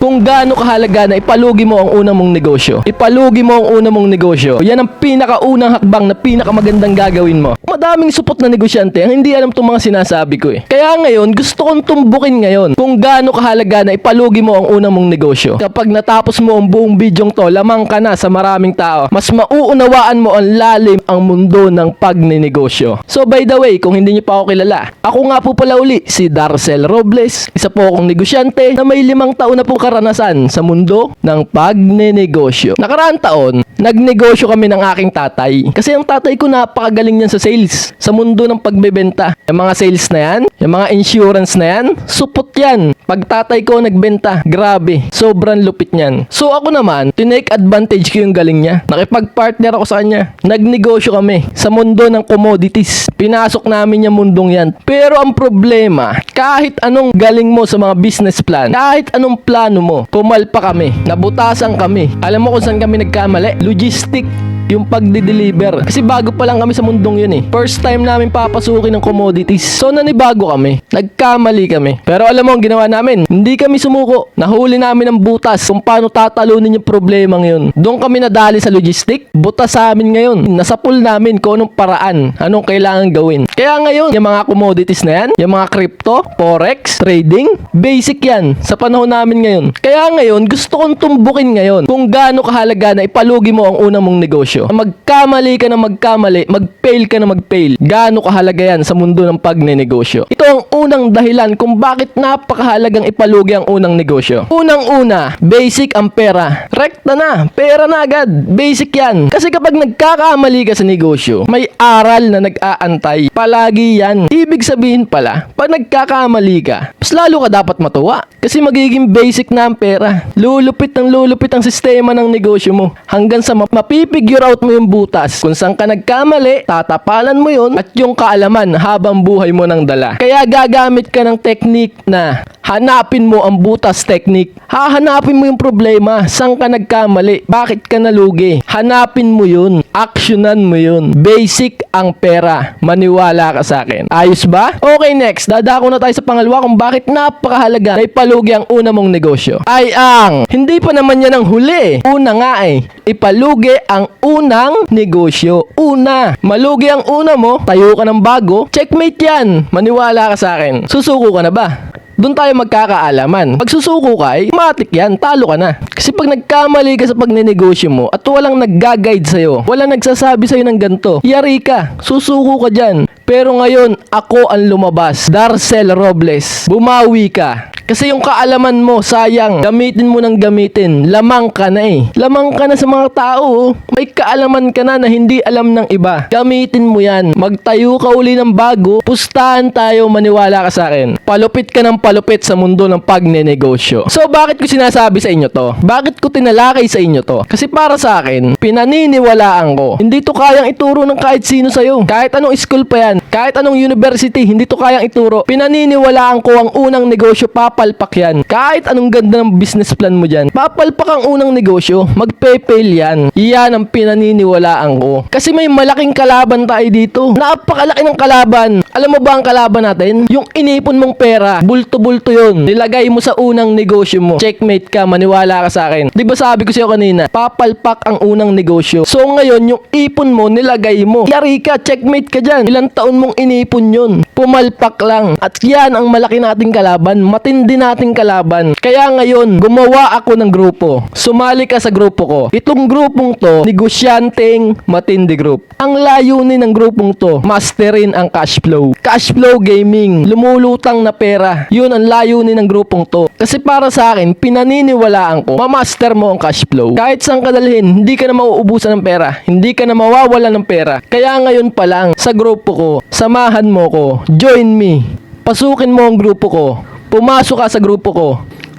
kung gaano kahalaga na ipalugi mo ang unang mong negosyo. Ipalugi mo ang unang mong negosyo. Yan ang pinakaunang hakbang na pinakamagandang gagawin mo. Madaming supot na negosyante ang hindi alam itong mga sinasabi ko eh. Kaya ngayon, gusto kong tumbukin ngayon kung gaano kahalaga na ipalugi mo ang unang mong negosyo. Kapag natapos mo ang buong bidyong to, lamang ka na sa maraming tao. Mas mauunawaan mo ang lalim ang mundo ng pagninegosyo. So by the way, kung hindi niyo pa ako kilala, ako nga po pala uli si Darcel Robles. Isa po akong negosyante na may limang taon na po karanasan sa mundo ng pagnenegosyo. Nakaraang taon, nagnegosyo kami ng aking tatay. Kasi ang tatay ko napakagaling niyan sa sales, sa mundo ng pagbebenta. Yung mga sales na yan, yung mga insurance na yan, supot yan. Pag tatay ko nagbenta, grabe, sobrang lupit niyan. So ako naman, tinake advantage ko yung galing niya. Nakipag-partner ako sa kanya. Nagnegosyo kami sa mundo ng commodities. Pinasok namin yung mundong yan. Pero ang problema, kahit anong galing mo sa mga business plan, kahit anong plano mo, pumalpa kami. Nabutasan kami. Alam mo kung saan kami nagkamali? Logistic yung pagdi-deliver. Kasi bago pa lang kami sa mundong yun eh. First time namin papasukin ng commodities. So nanibago kami. Nagkamali kami. Pero alam mo ang ginawa namin? Hindi kami sumuko. Nahuli namin ang butas kung paano tatalunin yung problema ngayon. Doon kami nadali sa logistic. Butas sa amin ngayon. Nasa pool namin kung anong paraan. Anong kailangan gawin. Kaya ngayon, yung mga commodities na yan, yung mga crypto, forex, trading, basic yan sa panahon namin ngayon. Kaya ngayon, gusto kong tumbukin ngayon kung gaano kahalaga na ipalugi mo ang unang mong negosyo. Magkamali ka na magkamali, mag-fail ka na mag-fail. Gaano kahalaga yan sa mundo ng pagnenegosyo. Ito ang unang dahilan kung bakit napakahalagang ipalugi ang unang negosyo. Unang-una, basic ang pera. Rekta na, pera na agad. Basic yan. Kasi kapag nagkakamali ka sa negosyo, may aral na nag-aantay. Palagi yan. Ibig sabihin pala, pag nagkakamali ka, mas lalo ka dapat matuwa. Kasi magiging basic na ang pera. Lulupit ng lulupit ang sistema ng negosyo mo. Hanggang sa ma- mapipigure out mo yung butas. Kung saan ka nagkamali, tatapalan mo yun at yung kaalaman habang buhay mo ng dala. Kaya gagamit ka ng technique na hanapin mo ang butas technique. Hahanapin mo yung problema. Saan ka nagkamali? Bakit ka nalugi? Hanapin mo yun. Actionan mo yun. Basic ang pera. Maniwala ka sa akin. Ayos ba? Okay, next. Dadako na tayo sa pangalawa kung bakit napakahalaga na ipalugi ang una mong negosyo. Ay ang, hindi pa naman yan ang huli. Una nga eh. Ipalugi ang unang negosyo. Una. Malugi ang una mo, tayo ka ng bago, checkmate yan. Maniwala ka sa akin. Susuko ka na ba? Doon tayo magkakaalaman. Pag susuko ka, ay matik yan, talo ka na. Kasi pag nagkamali ka sa pagninegosyo mo at walang nagga-guide sa'yo, walang nagsasabi sa'yo ng ganito, yari ka, susuko ka dyan. Pero ngayon, ako ang lumabas. Darcel Robles, bumawi ka. Kasi yung kaalaman mo, sayang, gamitin mo ng gamitin. Lamang ka na eh. Lamang ka na sa mga tao. oh. May kaalaman ka na na hindi alam ng iba. Gamitin mo yan. Magtayo ka uli ng bago. Pustahan tayo, maniwala ka sa akin. Palupit ka ng palupit sa mundo ng pagnenegosyo. So bakit ko sinasabi sa inyo to? Bakit ko tinalakay sa inyo to? Kasi para sa akin, pinaniniwalaan ko. Hindi to kayang ituro ng kahit sino sa'yo. Kahit anong school pa yan. Kahit anong university, hindi to kayang ituro. Pinaniniwalaan ko ang unang negosyo, papalpak yan. Kahit anong ganda ng business plan mo dyan, papalpak ang unang negosyo, magpe-fail yan. Iyan ang pinaniniwalaan ko. Kasi may malaking kalaban tayo dito. Napakalaki ng kalaban. Alam mo ba ang kalaban natin? Yung inipon mong pera, bulto-bulto yun. Nilagay mo sa unang negosyo mo. Checkmate ka, maniwala ka sa akin. Di ba sabi ko sa'yo kanina, papalpak ang unang negosyo. So ngayon, yung ipon mo, nilagay mo. Yari ka, checkmate ka dyan. Ilang taon mong inipon yun. Pumalpak lang. At yan ang malaki nating kalaban. Matindi nating kalaban. Kaya ngayon, gumawa ako ng grupo. Sumali ka sa grupo ko. Itong grupong to, negosyanteng matindi group. Ang layunin ng grupong to, masterin ang cash flow. Cash flow gaming. Lumulutang na pera. Yun ang layunin ng grupong to. Kasi para sa akin, pinaniniwalaan ko, mamaster mo ang cash flow. Kahit saan ka dalhin, hindi ka na mauubusan ng pera. Hindi ka na mawawala ng pera. Kaya ngayon pa lang, sa grupo ko, samahan mo ko. Join me. Pasukin mo ang grupo ko. Pumasok ka sa grupo ko.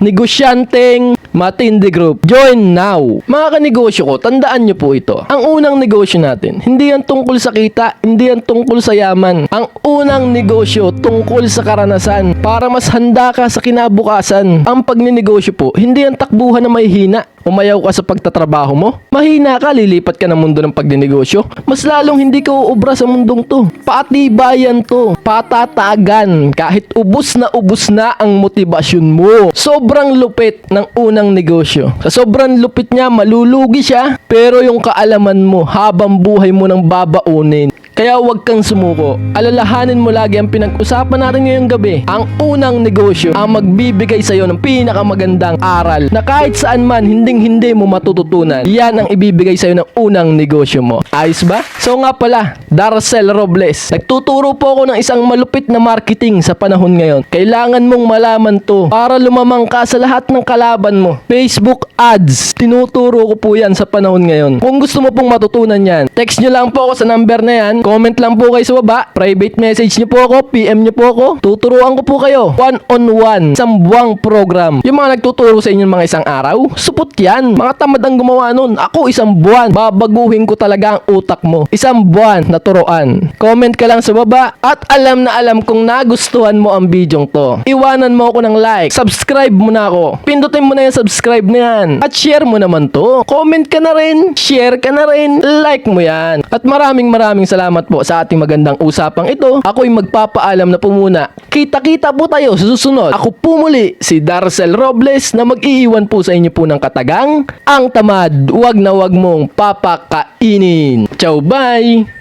Negosyanteng Matindi Group. Join now. Mga kanegosyo ko, tandaan nyo po ito. Ang unang negosyo natin, hindi yan tungkol sa kita, hindi yan tungkol sa yaman. Ang unang negosyo tungkol sa karanasan para mas handa ka sa kinabukasan. Ang pagninegosyo po, hindi yan takbuhan na may hina. Umayaw ka sa pagtatrabaho mo? Mahina ka, lilipat ka ng mundo ng pagdinegosyo? Mas lalong hindi ka uubra sa mundong to. Patibayan to. Patatagan. Kahit ubus na ubus na ang motibasyon mo. Sobrang lupit ng unang negosyo. Sa sobrang lupit niya, malulugi siya. Pero yung kaalaman mo, habang buhay mo nang babaunin. Kaya huwag kang sumuko. Alalahanin mo lagi ang pinag-usapan natin ngayong gabi. Ang unang negosyo ang magbibigay sa'yo ng pinakamagandang aral na kahit saan man hinding hindi mo matututunan. Yan ang ibibigay sa'yo ng unang negosyo mo. Ayos ba? So nga pala, Darcel Robles. Nagtuturo po ako ng isang malupit na marketing sa panahon ngayon. Kailangan mong malaman to para lumamang ka sa lahat ng kalaban mo. Facebook ads. Tinuturo ko po yan sa panahon ngayon. Kung gusto mo pong matutunan yan, text nyo lang po ako sa number na yan. Comment lang po kayo sa baba. Private message nyo po ako. PM nyo po ako. Tuturuan ko po kayo. One on one. Isang buwang program. Yung mga nagtuturo sa inyo mga isang araw, supot yan. Mga tamad ang gumawa nun. Ako isang buwan. Babaguhin ko talaga ang utak mo. Isang buwan na turuan. Comment ka lang sa baba. At alam na alam kung nagustuhan mo ang bidyong to. Iwanan mo ako ng like. Subscribe mo na ako. Pindutin mo na yung subscribe na yan. At share mo naman to. Comment ka na rin. Share ka na rin. Like mo yan. At maraming maraming salamat po sa ating magandang usapang ito. Ako'y magpapaalam na po muna. Kita-kita po tayo sa susunod. Ako po muli si Darcel Robles na mag-iiwan po sa inyo po ng katagang. Ang tamad, wag na wag mong papakainin. Ciao, bye!